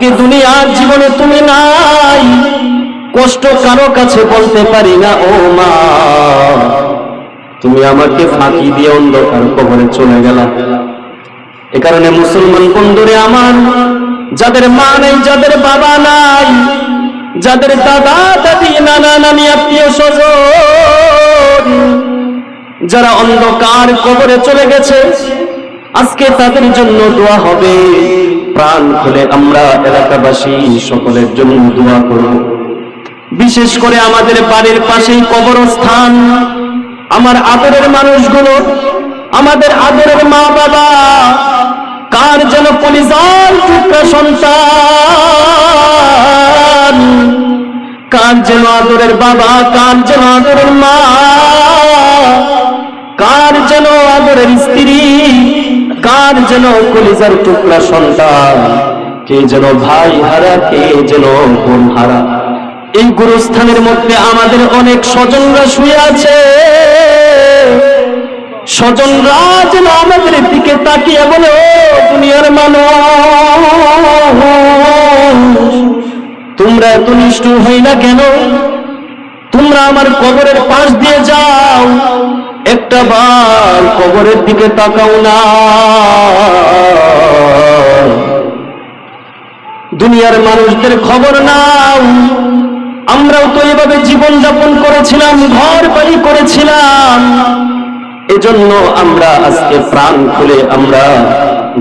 আজকে দুনিয়ার জীবনে তুমি নাই। কষ্ট কারও কাছে বলতে পারি না, ও মা। তুমি আমাকে ফাঁকি দিয়ে অন্ধকার কবরে চলে গেলা। এ কারণে মুসলমান বন্ধুরে আমার, যাদের মা নেই, যাদের বাবা নাই, যাদের দাদা, দাদি, নানা, নানি, আত্মীয় স্বজন, যারা অন্ধকার কবরে চলে গেছে, আজকে তাদের জন্য দোয়া হবে। প্রাণ খুলে আমরা এলাকাবাসী সকলের জন্য দোয়া করব। বিশেষ করে আমাদের বাড়ির পাশেই কবরস্থান। আমার আদরের মানুষগুলো, আমাদের আদরের মা বাবা কার যেন পলিজার টুকরা সন্তান? কার যেন আদরের বাবা, কার যেন আদরের মা? কার যেন আদরের স্ত্রী? কার যেন কলিজার টুকরা সন্তান। কে যেন ভাই হারা, কে যেন বোন হারা। এই গুরুস্থানের মধ্যে আমাদের অনেক স্বজনরা শুয়ে আছে। স্বজনরা যেন আমাদের দিকে তাকিয়ে বলে দুনিয়ার মানুষ, তোমরা এত নিষ্ঠুর হই না কেন? তোমরা আমার কবরের পাশ দিয়ে যাও। একটা বার কবরের দিকে তাকাও না। দুনিয়ার মানুষদের খবর নাও। আমরাও তো এভাবে জীবন যাপন করেছিলাম, ঘর বাড়ি করেছিলাম। এজন্য আমরা আজকে প্রাণ খুলে আমরা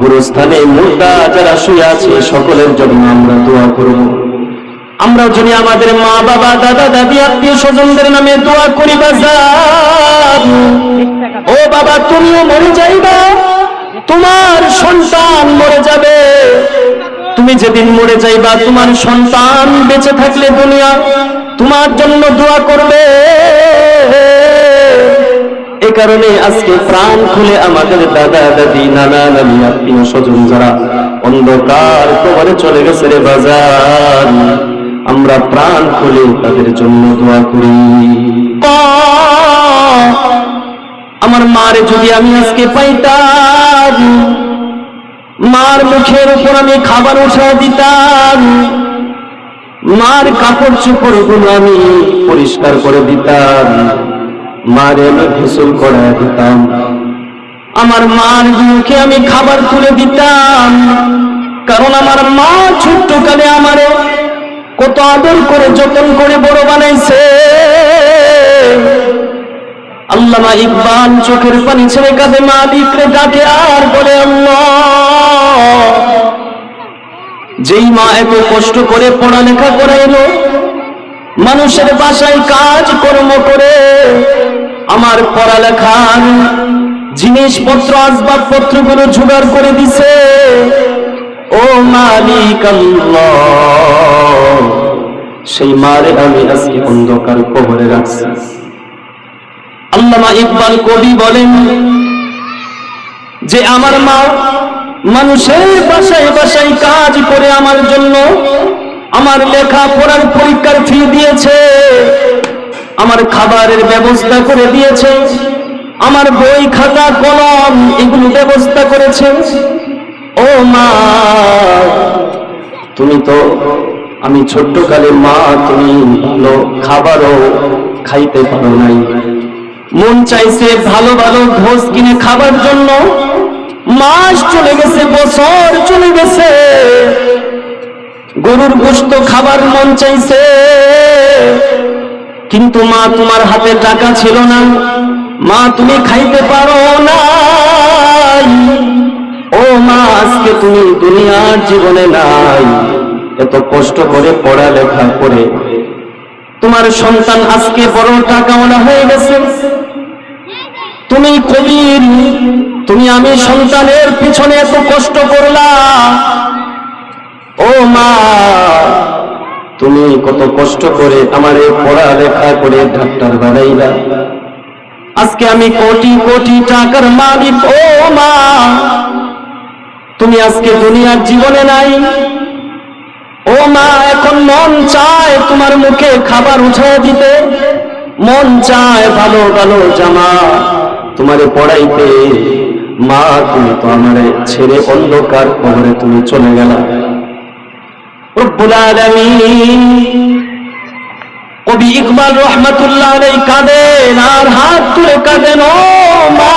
গুরুস্থানে মুর্দা যারা শুয়ে আছে, সকলের জন্য আমরা দোয়া করব। আমরা যদি আমাদের মা, বাবা, দাদা, দাদি, আত্মীয় স্বজনদের নামে দোয়া করি ও বাবা, তুমিও মরে যাইবা। তোমার সন্তান মরে যাবে। তুমি যেদিন মরে যাইবা, তোমার সন্তান বেঁচে থাকলে দুনিয়া তোমার জন্য দোয়া করবে। এ কারণে আজকে প্রাণ খুলে আমাদের দাদা, দাদি, নানা, নানি, আত্মীয় স্বজন যারা অন্ধকার কবরে চলে গেছে রে বাজার আমরা প্রাণ খুলে তাদের জন্য দোয়া করি। আমার মারে যদি আমি আজকে পাইতাম, মার মুখের উপর আমি খাবার উঠা দিতাম, মার কাপড় চোপড়গুলো আমি পরিষ্কার করে দিতাম, মারে আমি গোসল করে দিতাম। আমার মার মুখে আমি খাবার তুলে দিতাম, কারণ আমার মা ছোট্ট কালে আমারে কত আদর করে, যতন করে বড় বানাইছে। আল্লামা ইকবাল চোখের পানি ছেড়ে কাঁদে, মালিকরে ডাকে, আর বলে, আল্লাহ, যেই মা এত কষ্ট করে পড়ালেখা করাইলো, মানুষের বাসায় কাজ, কর্ম করে, আমার পড়ালেখার জিনিসপত্র আসবাবপত্রগুলো জোগাড় করে দিছে। ও মালিক আল্লাহ সেই মারে আমি আজকে অন্ধকার কবরে রাখছি। আল্লামা ইকবাল কবি বলেন, যে আমার মা মানুষের বাসায় বাসায় কাজ করে আমার জন্য আমার লেখা পড়ার পরীক্ষার ফি দিয়েছে, আমার খাবারের ব্যবস্থা করে দিয়েছে, আমার বই খাতা, কলম এগুলো ব্যবস্থা করেছে। ও মা, তুমি তো আমি ছোট্ট কালে মা, তুমি ভালো খাবারও খাইতে পারো নাই। মন চাইছে ভালো ভালো ঘোষ কিনে খাবার জন্য। মাস চলে গেছে, বছর চলে গেছে। গরুর গোস্ত খাবার মন চাইছে। কিন্তু মা, তোমার হাতে টাকা ছিল না। মা, তুমি খাইতে পারো না ও মা, আজকে তুমি দুনিয়ার জীবনে নাই। এত কষ্ট করে পড়ালেখা করে। তোমার সন্তান আজকে বড় টাকাওয়ালা হয়ে গেছে। তুমি কবির, তুমি আমি সন্তানের পিছনে এত কষ্ট করলা। ও মা, তুমি কত কষ্ট করে আমার পড়ালেখা করে ডাক্তার বানাইলা। আজকে আমি কোটি কোটি টাকার মালিক। ও মা, তুমি আজকে দুনিয়ার জীবনে নাই। ও মা, এখন মন চায় তোমার মুখে খাবার উঠে দিতে। মন চায় ভালো ভালো জামা তোমারে পড়াইতে। মা, তুমি তো আমারে ছেড়ে অন্ধকার কবরে তুমি চলে গেলা। কবি ইকবাল রহমাতুল্লাহ কাঁদেন, আর হাত তুলে কাঁদেন, ও মা।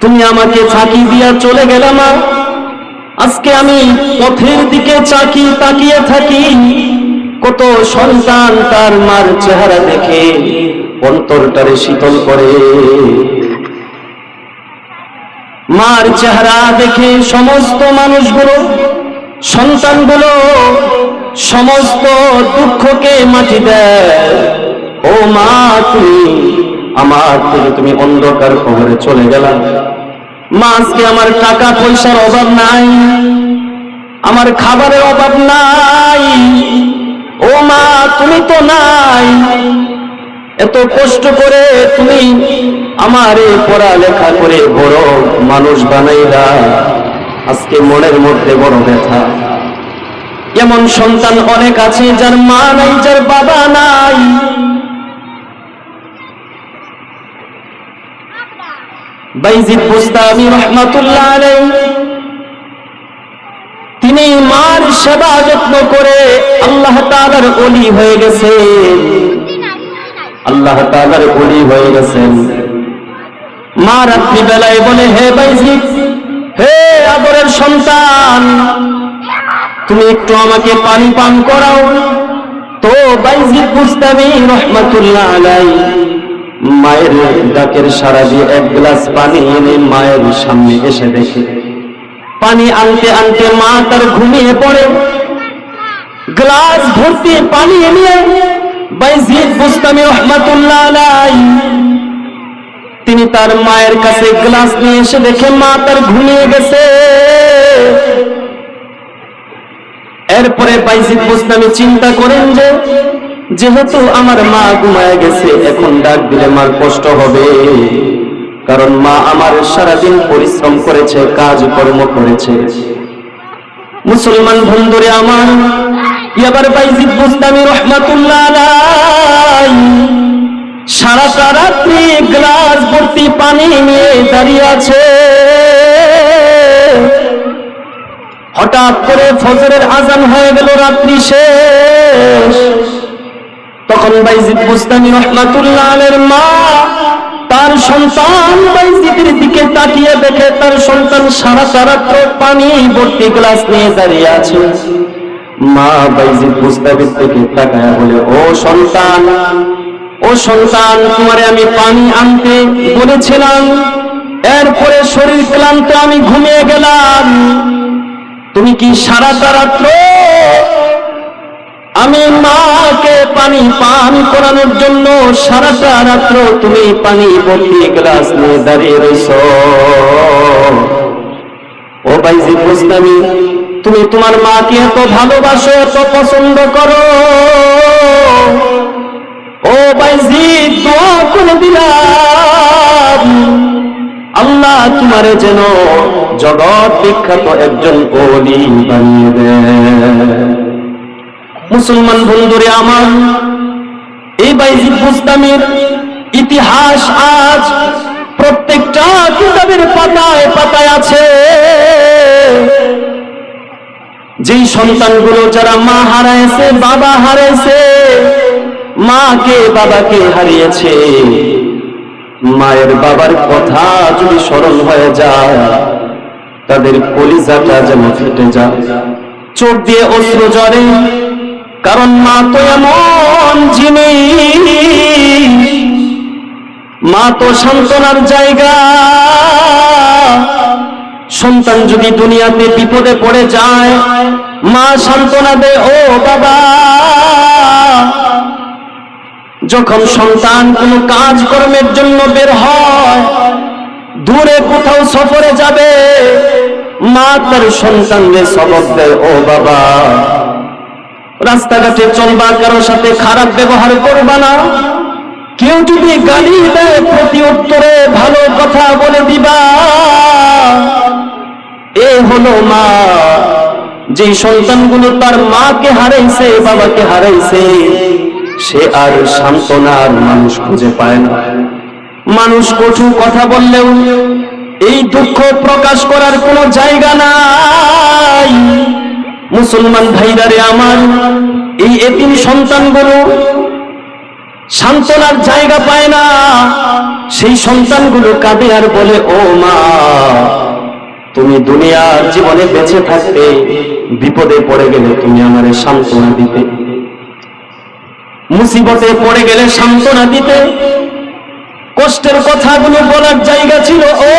তুমি আমাকে ফাঁকি দিয়া চলে গেলাম মা। আজকে আমি পথের দিকে চাকি তাকিয়ে থাকি। কত সন্তান তার মার চেহারা দেখে অন্তরটারে শীতল করে। মার চেহারা দেখে সমস্ত মানুষগুলো, সন্তানগুলো সমস্ত দুঃখকে মাটি দেয়। ও মা, তুমি আমার তুমি অন্ধকার খবরে চলে গেলাম মা আজকে আমার টাকা পয়সার অভাব নাই, আমার খাবারের অভাব নাই। ও মা, তুমি তো নাই। এত কষ্ট করে তুমি আমার আমারে পড়ালেখা করে বড় মানুষ বানাইলা। আজকে মনের মধ্যে বড় ব্যথা। এমন সন্তান অনেক আছে যার মা নাই, যার বাবা নাই। বাইজিদ বুস্তামি রহমাতুল্লাহ আলাইহি। তিনি মার সেবা যত্ন করে আল্লাহ তাআলার ওলি হয়ে গেছেন। আল্লাহ তাআলার ওলি হয়ে গেছেন। মা রাত্রি বেলায় বলে, হে বাইজিদ, হে আদরের সন্তান, তুমি একটু আমাকে পানি পান করাও। তো বাইজিদ বুস্তামি রহমাতুল্লাহ আলাইহি মায়ের ডাকের সারা দিয়ে এক গ্লাস পানি এনে মায়ের সামনে এসে দেখে। পানি আনতে আনতে মা তার ঘুমিয়ে পড়ে। গ্লাস ভর্তি পানি এনে তিনি তার মায়ের কাছে গ্লাস নিয়ে এসে দেখে মা তার ঘুমিয়ে গেছে। এরপরে বাইজিদ বুস্তামি চিন্তা করেন যে যেহেতু আমার মা ঘুমায় গেছে, এখন ডাক দিলে মার কষ্ট হবে। কারণ মা আমার সারাদিন পরিশ্রম করেছে কাজ কর্ম করেছে। মুসলমান বন্ধুরে আমার, এবার বাইজিদ বুস্তামি রহমাতুল্লাহ সারা সারাটা রাত্রি গ্লাস ভর্তি পানি নিয়ে দাঁড়িয়ে আছে। হঠাৎ করে ফজরের আজান হয়ে গেল রাত্রি শেষ। তখন বাইজিদ বুস্তানি রহমাতুল্লাহ আলের মা তার সন্তান বাইজিদের দিকে তাকিয়ে দেখে তার সন্তান সারা সারাত্র পানি ভর্তি গ্লাস নিয়ে দাঁড়িয়ে আছে। মা বাইজিদ বুস্তাবির থেকে তাকায় বলে, ও সন্তান ও সন্তান, তোমারে আমি পানি আনতে বলেছিলাম, এরপরে শরীর ক্লান্ত, আমি ঘুমিয়ে গেলাম। তুমি কি সারা রাত্র আমি মাকে পানি পান করানোর জন্য সারাটা রাত্র তুমি পানি ভর্তি গ্লাস নিয়ে দাঁড়িয়ে রইছ। ও বাইজি বুঝতামি তুমি তোমার মাকে এত ভালোবাসো, এত পছন্দ করো। ও বাইজি দোয়া করে দিলাম। আল্লাহ তোমারে যেন জগৎ বিখ্যাত একজন ওলি বানিয়ে দেয়। মুসলমান বন্ধুরে আমার, এই বাইজিদ বুস্তামির ইতিহাস আজ প্রত্যেকটা কিতাবের পাতায় পাতায় আছে। যেই সন্তানগুলো যারা মা হারাইছে, বাবা হারাইছে, মাকে, বাবাকে হারিয়েছে, মায়ের বাবার কথা যদি স্মরণ হয়ে যায়, তাদের কলিজাটা যেন ফেটে যায়। চোখ দিয়ে অস্ত্র জরে কারণ মা তো এমন জিনিস। মা তো সান্ত্বনার জায়গা। সন্তান যদি দুনিয়াতে বিপদে পড়ে যায়, মা সান্ত্বনা দে ও বাবা। যখন সন্তান কোনো কাজ কর্মের জন্য বের হয়, দূরে কোথাও সফরে যাবে, মা তার সন্তানদের সবক দেয়, ও বাবা। রাস্তাঘাটে চলবা কারও সাথে খারাপ ব্যবহার করবা না। কেউ যদি গালি দেয় প্রতি উত্তরে ভালো কথা বলে দিবা। এ হলো মা। যে সন্তানগুলো তার মাকে হারাইছে, বাবাকে হারাইছে, সে আর সান্ত্বনার মানুষ খুঁজে পায় না। মানুষ কঠু কথা বললেও এই দুঃখ প্রকাশ করার কোনো জায়গা নাই নাই। মুসলমান ভাইরারে আমার, এই এতিম সন্তানগুলো সান্ত্বনার জায়গা পায় না। সেই সন্তানগুলো কাঁদে আর বলে, ও মা, তুমি দুনিয়ার জীবনে বেঁচে থাকতে বিপদে পড়ে গেলে তুমি আমার সান্ত্বনা দিতে। মুসিবতে পড়ে গেলে সান্ত্বনা দিতে। কষ্টের কথাগুলো বলার জায়গা ছিল, ও